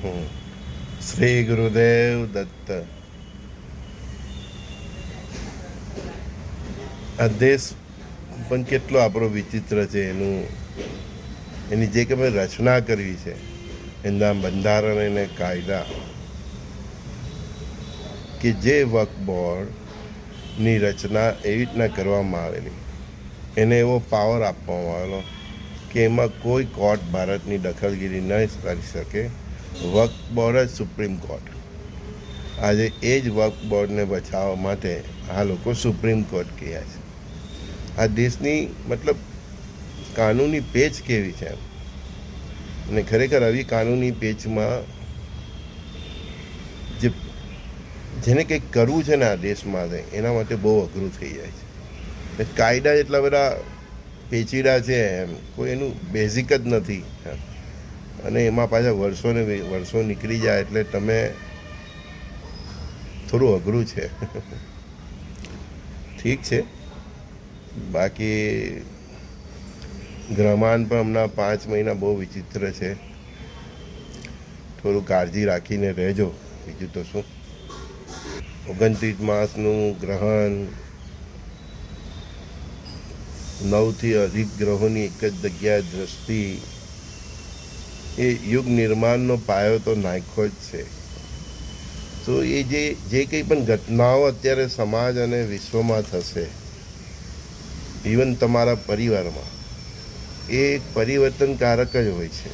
હમ. શ્રી ગુરુદેવ દત્ત આ દેશ પણ કેટલો આપણો વિચિત્ર છે એનું એની જે કે મેં રચના કરવી છે એના બંધારણ અને કાયદા કે જે વક્ફ બોર્ડની રચના એવી રીતના કરવામાં આવેલી એને એવો પાવર આપવામાં આવેલો કે એમાં કોઈ કોર્ટ ભારતની દખલગીરી ન કરી શકે વક્ફ બોર્ડ જ સુપ્રીમ કોર્ટ. આજે એ જ વક્ફ બોર્ડને બચાવવા માટે આ લોકો સુપ્રીમ કોર્ટ કહ્યા છે. આ દેશની મતલબ કાનૂની પેચ કેવી છે અને ખરેખર આવી કાનૂની પેચમાં જે જેને કંઈક કરવું છે ને આ દેશ માટે એના માટે બહુ અઘરું થઈ જાય છે. કાયદા એટલા બધા પેચીડા છે એમ, કોઈ એનું બેઝિક જ નથી એમ. અને એમાં પાછા વર્ષોને વર્ષો નીકળી જાય એટલે તમે થોડું અઘરું છે. ઠીક છે. બાકી ગ્રહમાન પણ હમણાં પાંચ મહિના બહુ વિચિત્ર છે. થોડું કાળજી રાખીને રહેજો. બીજું તો શું? ઓગણત્રીસ માસનું ગ્રહણ નવથી અધિક ગ્રહોની એક જ જગ્યાએ દ્રષ્ટિ એ યુગ નિર્માણનો પાયો તો નાખ્યો જ છે. તો એ જે જે કંઈ પણ ઘટનાઓ અત્યારે સમાજ અને વિશ્વમાં થશે ઇવન તમારા પરિવારમાં, એ પરિવર્તનકારક જ હોય છે.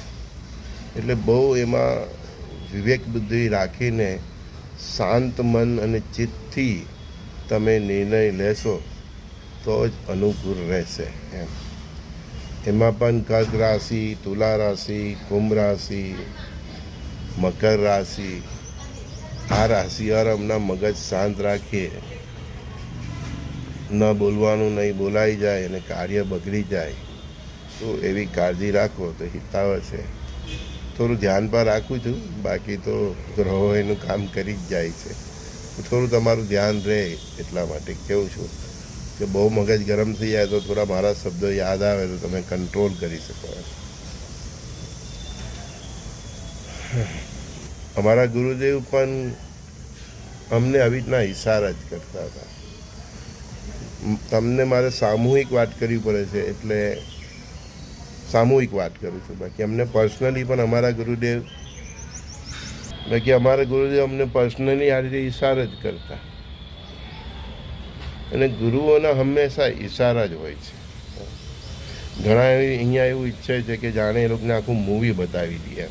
એટલે બહુ એમાં વિવેક બુદ્ધિ રાખીને શાંત મન અને ચિત્તથી તમે નિર્ણય લેશો, તો જ અનુકૂળ રહેશે એમ. એમાં પણ કર્ક રાશિ, તુલા રાશિ, કુંભ રાશિ, મકર રાશિ, આ રાશિ હમણાં મગજ શાંત રાખીએ ન બોલવાનું નહીં, બોલાઈ જાય અને કાર્ય બગડી જાય. તો એવી કાળજી રાખો, તો હિતાવ છે. થોડું ધ્યાન પર રાખું છું, બાકી તો ગ્રહો એનું કામ કરી જ જાય છે. થોડું તમારું ધ્યાન રહે એટલા માટે કહું છું. કે બહુ મગજ ગરમ થઈ જાય તો થોડા મારા શબ્દો યાદ આવે તો તમે કંટ્રોલ કરી શકો અમારા ગુરુદેવ પણ અમને આવી રીતના ઇશારા જ કરતા હતા. તમને મારે સામૂહિક વાત કરવી પડે છે એટલે સામૂહિક વાત કરું છું. બાકી અમને પર્સનલી પણ અમારા ગુરુદેવ, બાકી અમારા ગુરુદેવ અમને પર્સનલી આ રીતે ઈશારા જ કરતા. અને ગુરુઓના હંમેશા ઈશારા જ હોય છે. ઘણા એવી અહીંયા એવું ઈચ્છે છે કે જાણે એ લોકોને આખું મૂવી બતાવી દઈએ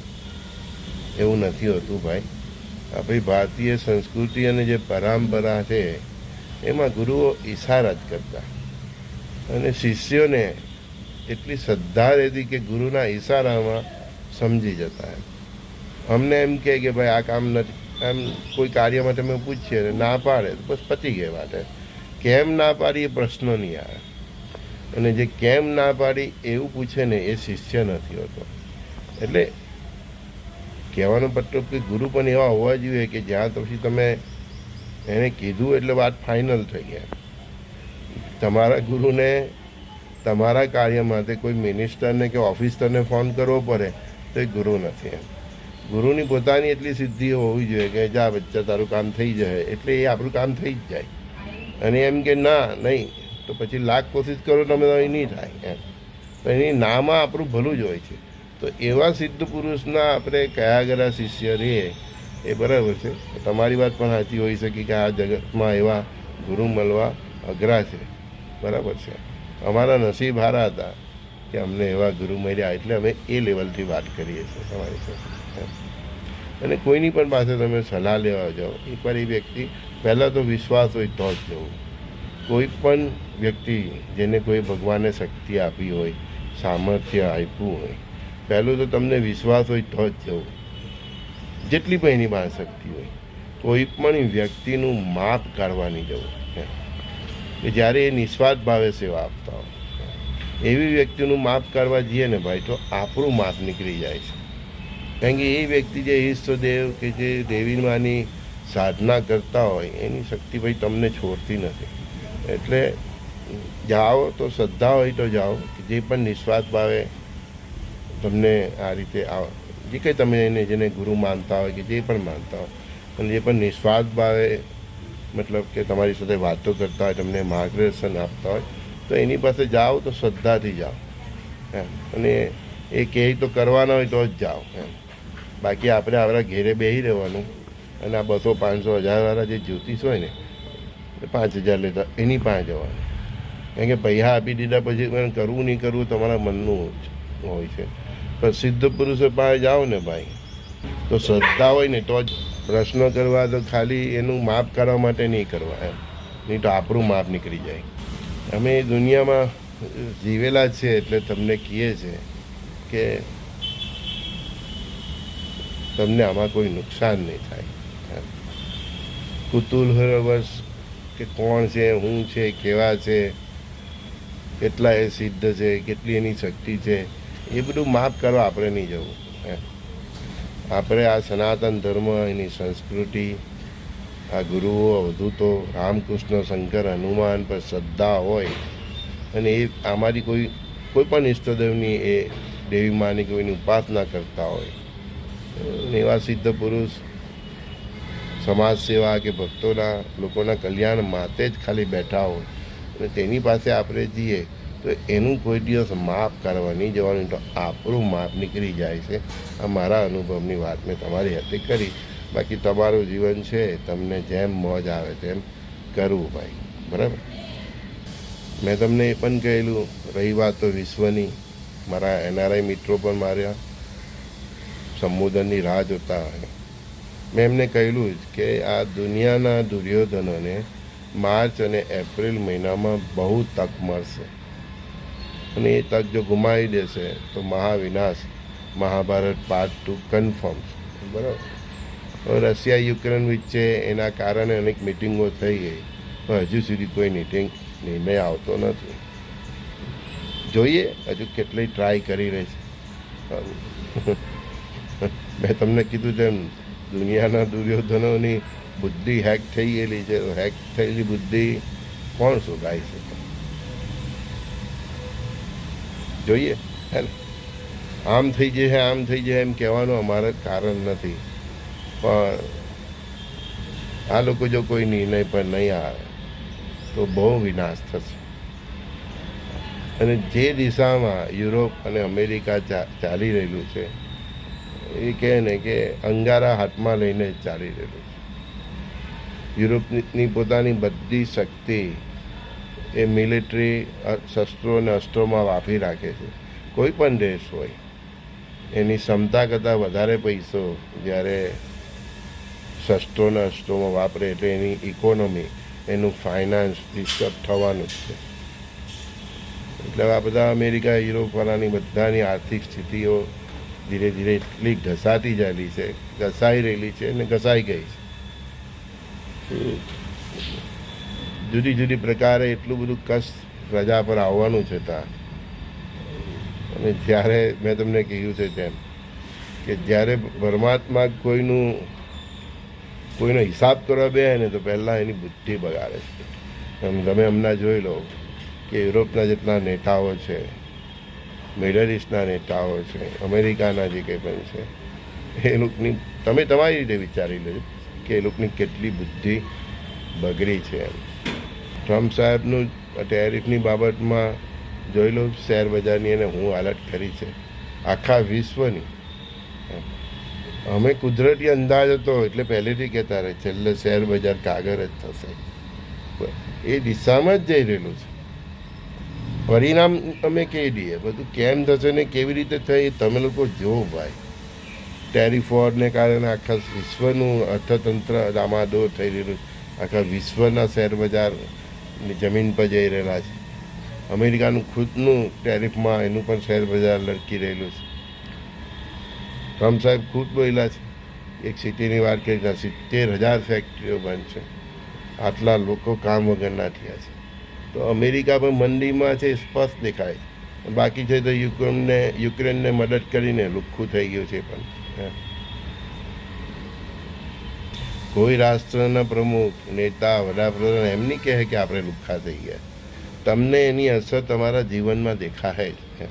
એવું નથી હોતું ભાઈ. આપણી ભારતીય સંસ્કૃતિ અને જે પરંપરા છે, એમાં ગુરુઓ ઈશારા જ કરતા. અને શિષ્યોને એટલી શ્રદ્ધા રહેતી કે ગુરુના ઈશારામાં સમજી જતા એમ. અમને એમ કહે કે ભાઈ આ કામ નથી, એમ કોઈ કાર્ય માટે અમે પૂછીએ ને ના પાડે તો બસ પતી ગઈ વાત. કેમ ના પાડી એ પ્રશ્ન નહીં આવે. અને જે કેમ ના પાડી એવું પૂછે ને એ શિષ્ય નથી હોતો. એટલે કહેવાનો મતલબ કે ગુરુ પણ એવા હોવા જોઈએ કે જ્યાં પછી તમે એને કીધું એટલે વાત ફાઇનલ થઈ ગયા તમારા ગુરુને તમારા કાર્ય માટે કોઈ મિનિસ્ટરને કે ઓફિસરને ફોન કરવો પડે તો એ ગુરુ નથી એમ. ગુરુની પોતાની એટલી સિદ્ધિઓ હોવી જોઈએ કે જા બચ્ચા તારું કામ થઈ જાય. એટલે એ આપણું કામ થઈ જ જાય. અને એમ કે ના, નહીં. તો પછી લાખ કોશિશ કરો, તમે એ નહીં થાય, એમ. તો એની નામાં આપણું ભલું જ હોય છે. તો એવા સિદ્ધ પુરુષના આપણે કયા કયા શિષ્ય રહીએ, એ બરાબર છે. તમારી વાત પણ સાચી હોઈ શકે કે આ જગતમાં એવા ગુરુ મળવા અઘરા છે. બરાબર છે. અમારા નસીબ હારા હતા કે અમને એવા ગુરુ મળ્યા, એટલે અમે એ લેવલથી વાત કરીએ છીએ તમારી સાથે. અને કોઈની પણ પાસે તમે સલાહ લેવા જાઓ, એકવાર એ વ્યક્તિ પહેલાં તો વિશ્વાસ હોય તો જ જવું. કોઈ પણ વ્યક્તિ જેને કોઈ ભગવાને શક્તિ આપી હોય, સામર્થ્ય આપ્યું હોય, પહેલું તો તમને વિશ્વાસ હોય તો જ જવું. જેટલી પણ એની પાસે શક્તિ હોય, કોઈ પણ વ્યક્તિનું માપ કાઢવાની જવું. કે જ્યારે એ નિસ્વાર્થ ભાવે સેવા આપતા હોય. એવી વ્યક્તિનું માપ કાઢવા જઈએ ને ભાઈ, તો આપણું માપ નીકળી જાય છે. કારણ કે એ વ્યક્તિ જે ઈષ્ટદેવ કે જે દેવીમાની સાધના કરતા હોય, એની શક્તિ ભાઈ તમને છોડતી નથી. એટલે જાઓ તો શ્રદ્ધા હોય તો જાઓ જે પણ નિસ્વાર્થ ભાવે તમને આ રીતે આવ- જે કંઈ તમે એને, જેને ગુરુ માનતા હોય કે જે પણ માનતા હોય, અને જે પણ નિસ્વાર્થ ભાવે, મતલબ કે તમારી સાથે વાતો કરતા હોય, તમને માર્ગદર્શન આપતા હોય, તો એની પાસે જાઓ તો શ્રદ્ધાથી જાઓ. એમ. અને એ કહે તો કરવાના હોય તો જ જાઓ, એમ. બાકી આપણે આપણા ઘેરે બેસી રહેવાનું. અને આ બસો પાંચસો હજારવાળા જે જ્યોતિષ હોય ને, એ પાંચ હજાર લેતા, એની પાસે જવાની. કારણ કે પૈસા આપી દીધા પછી કરવું નહીં કરવું તમારા મનનું હોય છે. પણ સિદ્ધ પુરુષો પાસે જાઓ ને ભાઈ, તો શ્રદ્ધા હોય ને, તો જ પ્રશ્ન કરવા તો ખાલી એનું માપ કરવા માટે નહીં કરવા એમ. નહીં તો આપણું માપ નીકળી જાય. અમે દુનિયામાં જીવેલા છે એટલે તમને કહીએ છે કે તમને આમાં કોઈ નુકસાન નહીં થાય. કુતૂહલવશ કે કોણ છે શું છે, કેવા છે, કેટલા એ સિદ્ધ છે, કેટલી એની શક્તિ છે, એ બધું માફ કરવા આપણે નહીં જવું. આપણે આ સનાતન ધર્મ, એની સંસ્કૃતિ, આ ગુરુઓ, અવધૂતો, રામકૃષ્ણ, શંકર, હનુમાન પર શ્રદ્ધા હોય અને એ આમાંથી કોઈ કોઈ પણ ઈષ્ટદેવની એ દેવી માની કોઈની ઉપાસના કરતા હોય એવા સિદ્ધ પુરુષ સમાજ સેવા કે ભક્તોના, લોકોના કલ્યાણ માટે જ ખાલી બેઠા હોય. અને તેની પાસે આપણે જઈએ તો એનું કોઈ દિવસ માફ કરવા નહીં જવાનું તો આપણું માફ નીકળી જાય છે. આ મારા અનુભવની વાત મેં તમારી હાથે કરી. બાકી તમારું જીવન છે, તમને જેમ મોજ આવે તેમ કરવું ભાઈ. બરાબર? મેં તમને એ પણ કહેલું, રહી વાત તો વિશ્વની. મારા એનઆરઆઈ મિત્રો પણ મારા સંબોધનની રાહ જોતા હોય. મેં એમને કહેલું જ કે આ દુનિયાના દુર્યોધનોને માર્ચ અને એપ્રિલ મહિનામાં બહુ તક મળશે. અને એ તક જો ગુમાવી દેશે, તો મહાવિનાશ, મહાભારત પાર્ટ ટુ કન્ફર્મ બરાબર? રશિયા, યુક્રેન વચ્ચે એના કારણે અનેક મિટિંગો થઈ ગઈ. પણ હજુ સુધી કોઈ મિટિંગ નિર્ણય આવતો નથી. જોઈએ હજુ કેટલી ટ્રાય કરી રહી છે. મેં તમને કીધું તેમ દુનિયાના દુર્યોધનોની બુદ્ધિ હેક થઈ ગયેલી છે. હેક થયેલી બુદ્ધિ કોણ સુધારી શકે જોઈએ. હે આમ થઈ જશે, આમ થઈ જાય એમ કહેવાનું અમારે કારણ નથી. પણ આ લોકો જો કોઈ નિર્ણય પર નહીં આવે, તો બહુ વિનાશ થશે. અને જે દિશામાં યુરોપ અને અમેરિકા ચાલી રહેલું છે એ કહે ને કે અંગારા હાથમાં લઈને ચાલી રહેલું છે. યુરોપની પોતાની બધી શક્તિ એ મિલિટરી શસ્ત્રો અને અસ્ત્રોમાં વાપરી રાખે છે. કોઈ પણ દેશ હોય, એની ક્ષમતા કરતાં વધારે પૈસો જ્યારે શસ્ત્રોના અસ્ત્રોમાં વાપરે એટલે એની ઇકોનોમી એનું ફાઇનાન્સ ડિસ્ટર્બ થવાનું જ છે. એટલે આ બધા અમેરિકા યુરોપવાળાની બધાની આર્થિક સ્થિતિઓ ધીરે ધીરે એટલી ઘસાતી જાયેલી છે, ઘસાઈ રહેલી છે અને ઘસાઈ ગઈ છે. જુદી જુદી પ્રકારે એટલું બધું કષ્ટ પ્રજા પર આવવાનું છે ત્યાં. અને જ્યારે મેં તમને કહ્યું છે તેમ કે જ્યારે પરમાત્મા કોઈનું, કોઈનો હિસાબ કરવા બે ને તો પહેલાં એની બુદ્ધિ બગાડે છે. તમે હમણાં જોઈ લો કે યુરોપના જેટલા નેતાઓ છે મિડલ ઇસ્ટના નેતાઓ છે, અમેરિકાના જે કંઈ પણ છે, એ લોકોની, તમે તમારી રીતે વિચારી લેજો કે એ લોકોની કેટલી બુદ્ધિ બગડી છે એમ. ટ્રમ્પ સાહેબનું ટેરિફની બાબતમાં જોઈ લો, શેર બજારની અને હું હાલત કરી છે. આખા વિશ્વની. અમે કુદરતી અંદાજ હતો, એટલે પહેલેથી કહેતા રહે, છેલ્લે શેર બજાર કાગર જ થશે. એ દિશામાં જ જઈ રહેલું છે. પરિણામ અમે કહી દઈએ. બધું કેમ થશે ને કેવી રીતે એ તમે લોકો જુઓ ભાઈ. ટેરિફોર્ડને કારણે આખા વિશ્વનું અર્થતંત્ર દામાદો થઈ રહેલું આખા વિશ્વના શેર બજારની જમીન પર જઈ રહેલા છે. અમેરિકાનું ખુદનું ટેરિફમાં એનું પણ શેર બજાર લટકી રહેલું છે. ટ્રમ્પ સાહેબ ખુદ બોલ્યા છે, એક સિટીની વાત કરી ત્યાં સિત્તેર હજાર ફેક્ટરીઓ બંધ છે. આટલા લોકો કામ વગરના થયા છે. તો અમેરિકા પણ મંદીમાં છે, સ્પષ્ટ દેખાય. બાકી છે તો યુક્રેનને યુક્રેનને મદદ કરીને લુખ્ખું થઈ ગયું છે પણ. કોઈ રાષ્ટ્રના પ્રમુખ, નેતા, વડાપ્રધાન એમ નહીં કહે કે આપણે લુખ્ખા થઈ ગયા. તમને એની અસર તમારા જીવનમાં દેખાય જ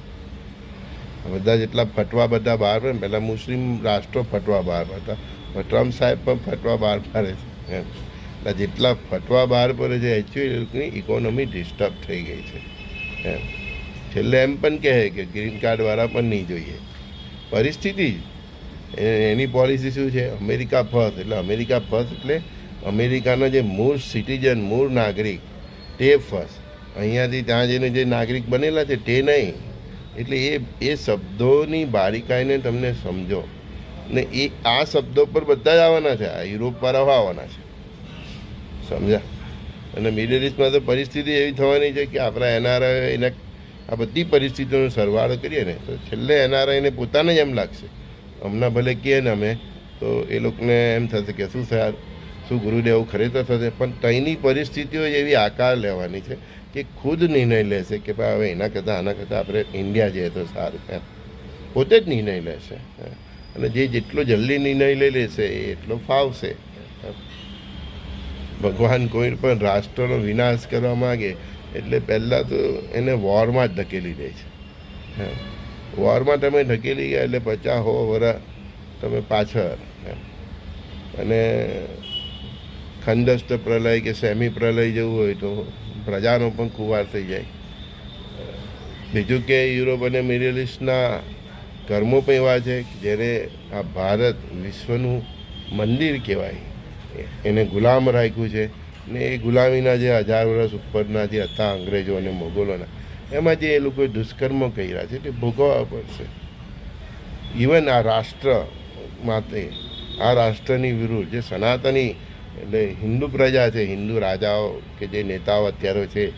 બધા જેટલા ફટવા બધા બહાર પડે પહેલાં મુસ્લિમ રાષ્ટ્રો ફટવા બહાર પડતા ટ્રમ્પ સાહેબ પણ ફટવા બહાર પાડે છે એમ એટલે જેટલા ફટવા બહાર પડે છે એકચ્યુઅલી લોકોની ઇકોનોમી ડિસ્ટર્બ થઈ ગઈ છે. એમ. છેલ્લે એમ પણ કહે કે ગ્રીન કાર્ડવાળા પણ નહીં જોઈએ. પરિસ્થિતિ એની પોલિસી શું છે? અમેરિકા ફર્સ્ટ એટલે અમેરિકા ફર્સ્ટ એટલે અમેરિકાના જે મૂળ સિટીઝન મૂળ નાગરિક, તે ફર્સ્ટ અહીંયાથી ત્યાં જઈને જે નાગરિક બનેલા છે, તે નહીં. એટલે એ એ શબ્દોની બારીકાઈને તમને સમજો. ને એ, આ શબ્દો પર બધા જ આવવાના છે. આ યુરોપવાળાઓ આવવાના છે. સમજ્યા? અને મિડલ ઇસ્ટમાં તો પરિસ્થિતિ એવી થવાની છે કે આપણા એનઆરઆઈ એને આ બધી પરિસ્થિતિઓનો સરવાળો કરીએ ને, તો છેલ્લે એનઆરઆઈને પોતાને જ એમ લાગશે. હમણાં ભલે કહીએ ને અમે, તો એ લોકોને એમ થશે કે શું થયા, શું ગુરુદેવ ખરેખર થશે? પણ ત્યાંની પરિસ્થિતિઓ એવી આકાર લેવાની છે કે ખુદ નિર્ણય લેશે કે ભાઈ હવે એના કરતાં, આના કરતાં આપણે ઇન્ડિયા જઈએ તો સારું એમ. પોતે જ નિર્ણય લેશે. અને જે જેટલો જલ્દી નિર્ણય લઈ લેશે, એ એટલો ફાવશે. ભગવાન કોઈ પણ રાષ્ટ્રનો વિનાશ કરવા માગે, એટલે પહેલાં તો એને વોરમાં જ ધકેલી દે છે. વોરમાં તમે ધકેલી ગયા એટલે પચાસ હો વરા તમે પાછળ, એમ. અને ખંડસ્થ પ્રલય કે સેમી પ્રલય જેવું હોય તો પ્રજાનો પણ કુવાર થઈ જાય. બીજું કે યુરોપ અને મિડલ ઇસ્ટના કર્મો પણ એવા છે કે જ્યારે આ ભારત વિશ્વનું મંદિર કહેવાય. એને ગુલામ રાખ્યું છે. ને એ ગુલામીના જે હજાર વર્ષ ઉપરના જે હતા અંગ્રેજો અને મોગલોના, એમાં જે એ લોકોએ દુષ્કર્મો કર્યા છે તે ભોગવવા પડશે. ઇવન આ રાષ્ટ્ર માટે, આ રાષ્ટ્રની વિરુદ્ધ જે સનાતની એટલે હિન્દુ પ્રજા છે, હિન્દુ રાજાઓ કે જે નેતાઓ અત્યારે છે,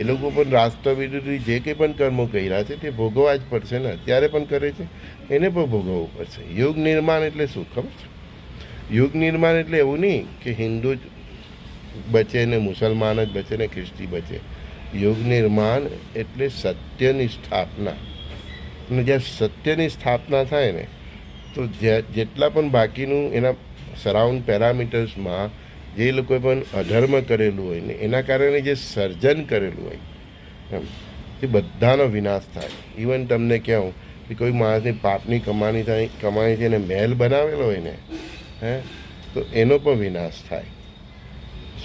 એ લોકો પણ રાષ્ટ્ર વિરુદ્ધ જે કંઈ પણ કર્મો કર્યા છે તે ભોગવવા જ પડશે ને, અત્યારે પણ કરે છે, એને પણ ભોગવવું પડશે. યુગ નિર્માણ એટલે શું ખબર છે? યુગ નિર્માણ એટલે એવું નહીં કે હિન્દુ જ બચે ને મુસલમાન જ બચે ને ખ્રિસ્તી બચે. યુગ નિર્માણ એટલે સત્યની સ્થાપના. અને જ્યાં સત્યની સ્થાપના થાય ને, તો જેટલા પણ બાકીનું એના સરાઉન્ડ પેરામીટર્સમાં જે લોકોએ પણ અધર્મ કરેલું હોય ને, એના કારણે જે સર્જન કરેલું હોય, એમ તે બધાનો વિનાશ થાય. ઇવન તમને કહું કે કોઈ માણસની પાપની કમાણી થાય, કમાણી છે એને મહેલ બનાવેલો હોય ને હે? તો એનો પણ વિનાશ થાય.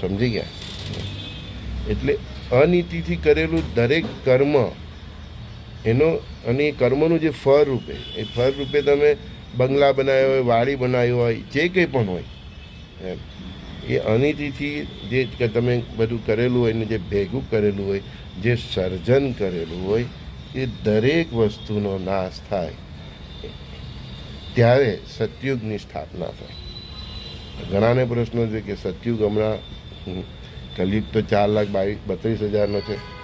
સમજી ગયા? એટલે અનીતિથી કરેલું દરેક કર્મ, એનો, અને એ કર્મનું જે ફળ રૂપે, એ ફળ રૂપે તમે બંગલા બનાવ્યો હોય, વાડી બનાવી હોય, જે કંઈ પણ હોય, એમ. એ અનીતિથી જે તમે બધું કરેલું હોય, ને જે ભેગું કરેલું હોય, જે સર્જન કરેલું હોય, એ દરેક વસ્તુનો નાશ થાય. ત્યારે સતયુગની સ્થાપના થાય. ઘણાને પ્રશ્નો છે કે સત્યુગ હમણાં હમ, કલયુગ તો ચાર લાખ બાવીસ બત્રીસ હજારનો છે.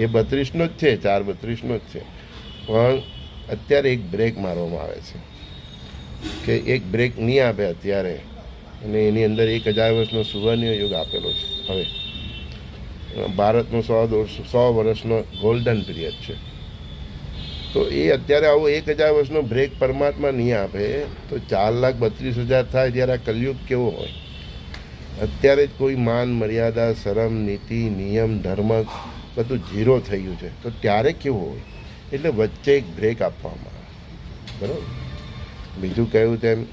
એ બત્રીસનો જ છે ચાર બત્રીસનો જ છે. પણ અત્યારે એક બ્રેક મારવામાં આવે છે. કે એક બ્રેક નહીં આપે અત્યારે. અને એની અંદર એક હજાર વર્ષનો સુવર્ણ યુગ આપેલો છે. હવે ભારતનો સો દોઢસો સો વર્ષનો ગોલ્ડન પીરિયડ છે. તો એ અત્યારે આવો એક હજાર વર્ષનો બ્રેક પરમાત્મા નહીં આપે, તો ચાર લાખ બત્રીસ હજાર થાય ત્યારે આ કલયુગ કેવો હોય. અત્યારે જ કોઈ માન, મર્યાદા, શરમ, નીતિ, નિયમ, ધર્મ બધું ઝીરો થઈ ગયું છે. તો ત્યારે કેવું હોય? એટલે વચ્ચે એક બ્રેક આપવામાં આવે. બરાબર? બીજું કહ્યું તેમ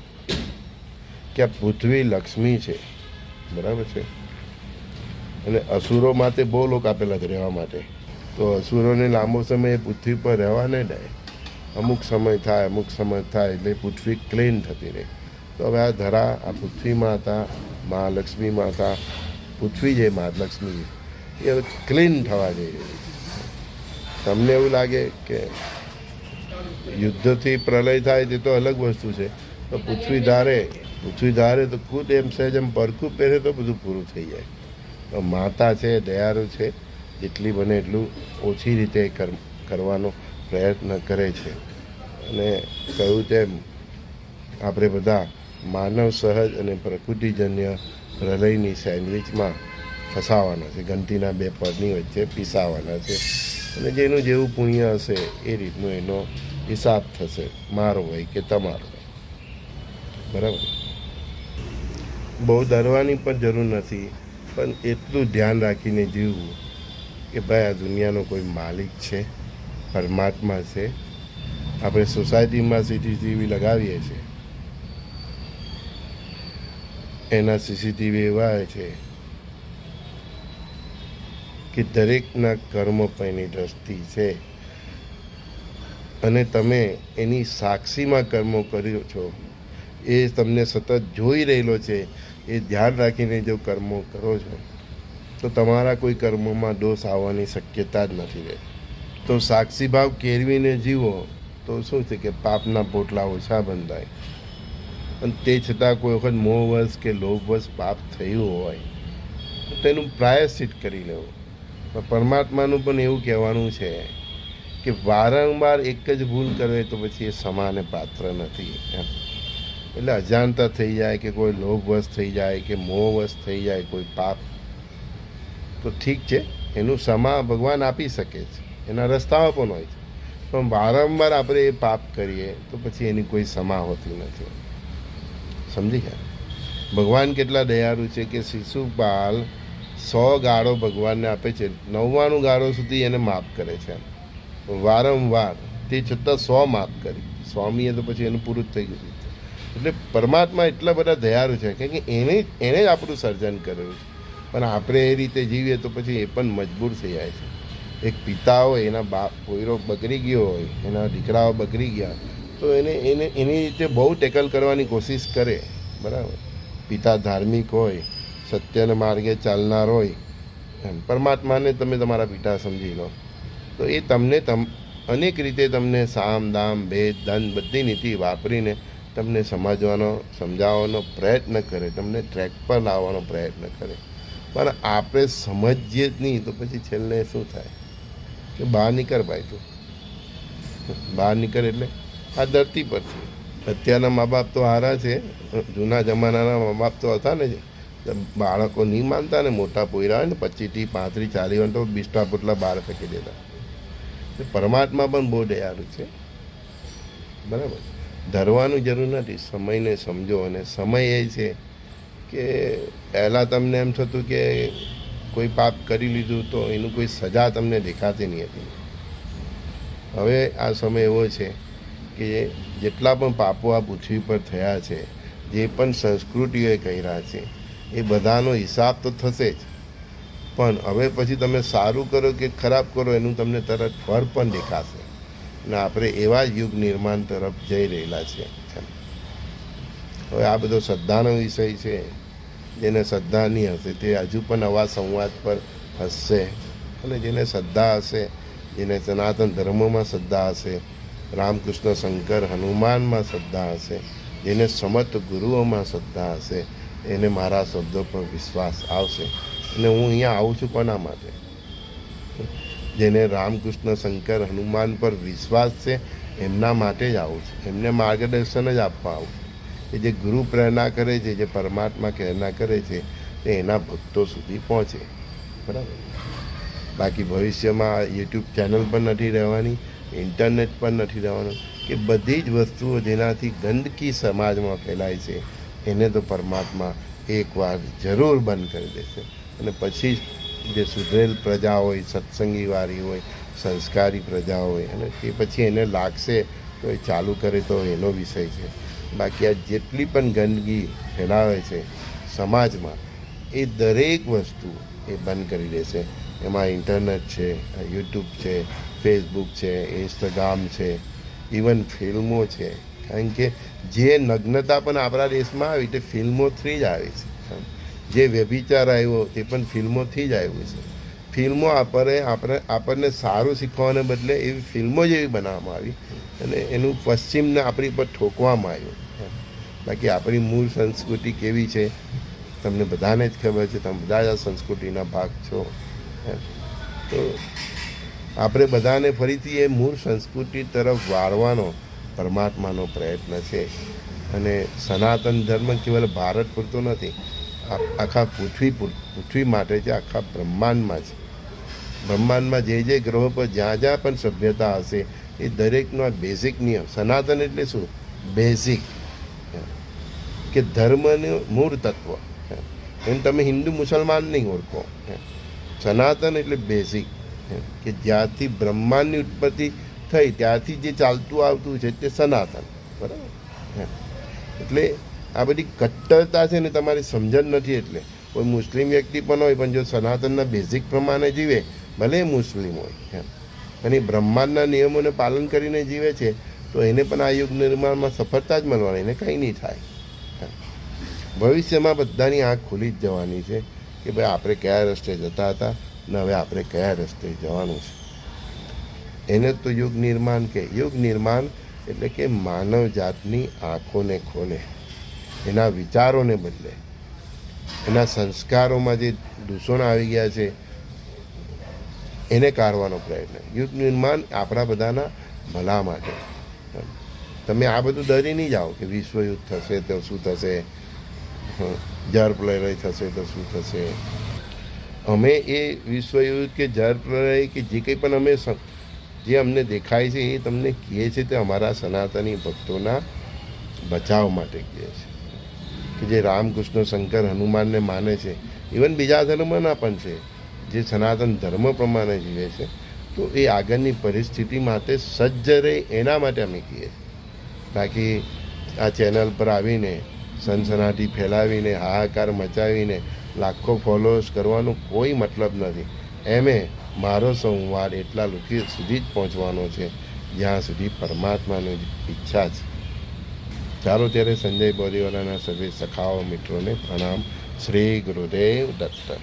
કે આ પૃથ્વી લક્ષ્મી છે. બરાબર છે? અને અસુરો માટે બહુ લોકો આપેલા છે રહેવા માટે. તો અસુરોને લાંબો સમય પૃથ્વી પર રહેવા ન દે. અમુક સમય થાય, અમુક સમય થાય એટલે પૃથ્વી ક્લીન થતી રહે. તો હવે આ ધરા, આ પૃથ્વી માતા મહાલક્ષ્મી માતા, પૃથ્વી જે મહાલક્ષ્મી એ હવે ક્લીન થવા જઈ રહી તમને એવું લાગે કે યુદ્ધથી પ્રલય થાય તે તો અલગ વસ્તુ છે, તો પૃથ્વી ધારે પૃથ્વી ધારે તો ખુદ એમ સહેજ એમ પરખું પહેરે તો બધું પૂરું થઈ જાય. તો માતા છે, દયાળુ છે જેટલી બને એટલું ઓછી રીતે કર, કરવાનો પ્રયત્ન કરે છે. અને કહ્યું તેમ, આપણે બધા માનવ સહજ અને પ્રકૃતિજન્ય પ્રલયની સેન્ડવિચમાં ફસાવાના છે. ગંટીના બે પરની વચ્ચે પીસાવાના છે. અને જેનું જેવું પુણ્ય હશે એ રીતનો એનો હિસાબ થશે. મારો હોય કે તમારો હોય. બરાબર? બહુ ડરવાની પણ જરૂર નથી, પણ એટલું ધ્યાન રાખીને જીવવું કે ભાઈ, આ દુનિયાનો કોઈ માલિક છે, પરમાત્મા છે, આપણે સોસાયટીમાં સીસીટીવી લગાવીએ છીએ, એના સીસીટીવી એવા છે કે દરેકના કર્મ પૈની દ્રષ્ટિ છે. અને તમે એની સાક્ષીમાં કર્મો કર્યો છો, એ તમને સતત જોઈ રહેલો છે, એ ધ્યાન રાખીને જો કર્મો કરો છો તો તમારા કોઈ કર્મોમાં દોષ આવવાની શક્યતા જ નથી રહેતી તો સાક્ષી ભાવ કેળવીને જીવો, તો શું છે કે પાપના પોટલા ઓછા બંધાય. અને તે છતાં કોઈ વખત મોહવશ કે લોભવશ પાપ થયું હોય તેનું પ્રાયશ્ચિત કરી લેવું. પરમાત્માનું પણ એવું કહેવાનું છે કે વારંવાર એક જ ભૂલ કરે તો પછી એ સમાને પાત્ર નથી એટલે અજાણતા થઈ જાય કે કોઈ લોભવશ થઈ જાય કે મોહવશ થઈ જાય, કોઈ પાપ તો ઠીક છે, એનું સમા ભગવાન આપી શકે છે, એના રસ્તાઓ પણ હોય છે. પણ વારંવાર આપણે એ પાપ કરીએ તો પછી એની કોઈ સમા હોતી નથી. સમજી ગયા? ભગવાન કેટલા દયાળુ છે કે શિશુપાલ સો ગાળો ભગવાનને આપે છે, નવ્વાણું ગાળો સુધી એને માફ કરે છે. વારંવાર તે છતાં સો માફ કરી. સ્વામીએ તો પછી એનું પૂરું થઈ ગયું. એટલે પરમાત્મા એટલા બધા દયાળુ છે કે એને એને જ આપણું સર્જન કરેલું છે. પણ આપણે એ રીતે જીવીએ તો પછી એ પણ મજબૂર થઈ જાય છે. એક પિતા હોય એના બાપ કોઈરો બગડી ગયો હોય, એના દીકરાઓ બગડી ગયા, તો એને એને, એની રીતે બહુ ટેકલ કરવાની કોશિશ કરે, બરાબર. પિતા ધાર્મિક હોય, સત્યના માર્ગે ચાલનાર હોય, એમ. પરમાત્માને તમે તમારા પિતા સમજી લો. તો એ તમને તમ, અનેક રીતે તમને સામ, દામ, ભેદ, ધન બધી નીતિ વાપરીને તમને સમજવાનો, સમજાવવાનો પ્રયત્ન કરે, તમને ટ્રેક પર લાવવાનો પ્રયત્ન કરે. પણ આપણે સમજીએ જ નહીં તો પછી છેલ્લે શું થાય? કે બહાર નીકળ ભાઈ તું. બહાર નીકળ એટલે આ ધરતી પરથી અત્યારના મા બાપ તો હારા છે. જૂના જમાનાના મા બાપ તો હતા ને બાળકો નહીં માનતા ને મોટા પોયરા હોય ને પચીસથી પાંત્રીસ ચાલીસ હોય તો બીસટા પોટલા બહાર ફેંકી દેતા. પરમાત્મા પણ બહુ દયાળુ છે. બરાબર? ધરવાનું જરૂર નથી. સમયને સમજો અને સમય એ છે કે પહેલાં તમને એમ થતું કે કોઈ પાપ કરી લીધું તો એનું કોઈ સજા તમને દેખાતી નહીં હતી. હવે આ સમય એવો છે કે જેટલા પણ પાપો આ પૃથ્વી પર થયા છે, જે પણ સંસ્કૃતિઓએ કર્યા છે, એ બધાનો હિસાબ તો થશે જ. પણ હવે પછી તમે સારું કરો કે ખરાબ કરો, એનું તમને તરત ફળ પણ દેખાશે. અને આપણે એવા યુગ નિર્માણ તરફ જઈ રહેલા છીએ હવે આ બધો શ્રદ્ધાનો વિષય છે. જેને શ્રદ્ધા નહીં હશે, તે હજુ પણ આવા સંવાદ પર હસશે. અને જેને શ્રદ્ધા હશે, જેને સનાતન ધર્મમાં શ્રદ્ધા હશે, રામકૃષ્ણ શંકર હનુમાનમાં શ્રદ્ધા હશે, જેને સમત ગુરુઓમાં શ્રદ્ધા હશે, એને મારા શબ્દો પર વિશ્વાસ આવશે. અને હું અહીંયા આવું છું કોના માટે? જેને રામકૃષ્ણ શંકર હનુમાન પર વિશ્વાસ છે, એમના માટે જ આવું છું. એમને માર્ગદર્શન જ આપવા આવું છું. કે જે ગુરુ પ્રેરણા કરે છે, જે પરમાત્મા પ્રેરણા કરે છે, તે એના ભક્તો સુધી પહોંચે. બરાબર? બાકી ભવિષ્યમાં યુટ્યુબ ચેનલ પણ નથી રહેવાની, ઇન્ટરનેટ પણ નથી રહેવાનું, કે બધી જ વસ્તુઓ જેનાથી ગંદકી સમાજમાં ફેલાય છે, એને તો પરમાત્મા એકવાર જરૂર બંધ કરી દેશે. અને પછી જે સુધરેલ પ્રજા હોય સત્સંગીવાળી હોય, સંસ્કારી પ્રજા હોય, અને તે પછી એને લાગશે તો એ ચાલુ કરે તો એનો વિષય છે. બાકી આ જેટલી પણ ગંદકી ફેલાવે છે સમાજમાં, એ દરેક વસ્તુ એ બંધ કરી દેશે એમાં ઇન્ટરનેટ છે, યુટ્યુબ છે, ફેસબુક છે, ઇન્સ્ટાગ્રામ છે, ઇવન ફિલ્મો છે. કારણ કે જે નગ્નતા પણ આપણા દેશમાં આવી, તે ફિલ્મોથી જ આવી છે. જે વ્યભિચાર આવ્યો, તે પણ ફિલ્મોથી જ આવ્યું છે. ફિલ્મો આપણે આપણે આપણને સારું શીખવાને બદલે એવી ફિલ્મો જેવી બનાવવામાં આવી. અને એનું પશ્ચિમને આપણી પર ઠોકવામાં આવ્યું. બાકી આપણી મૂળ સંસ્કૃતિ કેવી છે? તમને બધાને જ ખબર છે, તમે બધા જ આ સંસ્કૃતિના ભાગ છો. તો આપણે બધાને ફરીથી એ મૂળ સંસ્કૃતિ તરફ વાળવાનો પરમાત્માનો પ્રયત્ન છે. અને સનાતન ધર્મ કેવલ ભારત પૂરતો નથી આખા પૃથ્વી પૃથ્વી માટે છે, આખા બ્રહ્માંડમાં છે. બ્રહ્માંડમાં જે જે ગ્રહો પર જ્યાં જ્યાં પણ સભ્યતા હશે, એ દરેકનો આ બેઝિક નિયમ, સનાતન એટલે શું? બેઝિક કે ધર્મનું મૂળ તત્વ એમ તમે હિન્દુ મુસલમાન નહીં ઓળખો. સનાતન એટલે બેઝિક કે જ્યાંથી બ્રહ્માંડની ઉત્પત્તિ થઈ ત્યારથી જે ચાલતું આવતું છે તે સનાતન. બરાબર. એટલે આ બધી કટ્ટરતા છે ને તમારી સમજણ નથી એટલે. કોઈ મુસ્લિમ વ્યક્તિ પણ હોય, પણ જો સનાતનના બેઝિક પ્રમાણે જીવે ભલે મુસ્લિમ હોય એમ અને બ્રહ્માંડના નિયમોને પાલન કરીને જીવે છે, તો એને પણ આ યુગ નિર્માણમાં સફળતા જ મળવાની, એને કંઈ નહીં થાય. ભવિષ્યમાં બધાની આંખ ખુલી જ જવાની છે કે ભાઈ આપણે કયા રસ્તે જતા હતા ને હવે આપણે કયા રસ્તે જવાનું છે. એને તો યુગ નિર્માણ કે, યુગ નિર્માણ એટલે કે માનવ જાતની આંખોને ખોલે, એના વિચારોને બદલે. એના સંસ્કારોમાં જે દૂષણ આવી ગયા છે એને કાઢવાનો પ્રયત્ન. યુદ્ધ નિર્માણ આપણા બધાના ભલા માટે. તમે આ બધું ડરી નહીં જાઓ કે વિશ્વયુદ્ધ થશે તો શું થશે? જળ પ્રલય થશે તો શું થશે? અમે એ વિશ્વયુદ્ધ કે જળ પ્રલય કે જે કંઈ પણ અમે જે અમને દેખાય છે એ તમને કહે છે તે અમારા સનાતની ભક્તોના બચાવ માટે કહે છે. કે જે રામકૃષ્ણ શંકર હનુમાનને માને છે. ઇવન બીજા ધર્મના પણ છે. જે સનાતન ધર્મ પ્રમાણે જીવે છે, તો એ આગળની પરિસ્થિતિ માટે સજ્જ રહે એના માટે અમે કહીએ બાકી આ ચેનલ પર આવીને, સનસનાટી ફેલાવીને, હાહાકાર મચાવીને, લાખો ફોલોઅર્સ કરવાનો કોઈ મતલબ નથી. એમે મારો સંવાદ એટલા લોકો સુધી જ પહોંચવાનો છે, જ્યાં સુધી પરમાત્માની ઈચ્છા છે. ચાલો ત્યારે સંજય બોરીવાલાના સભ્ય સખાઓ મિત્રોને પ્રણામ. શ્રી ગુરુદેવ દત્ત.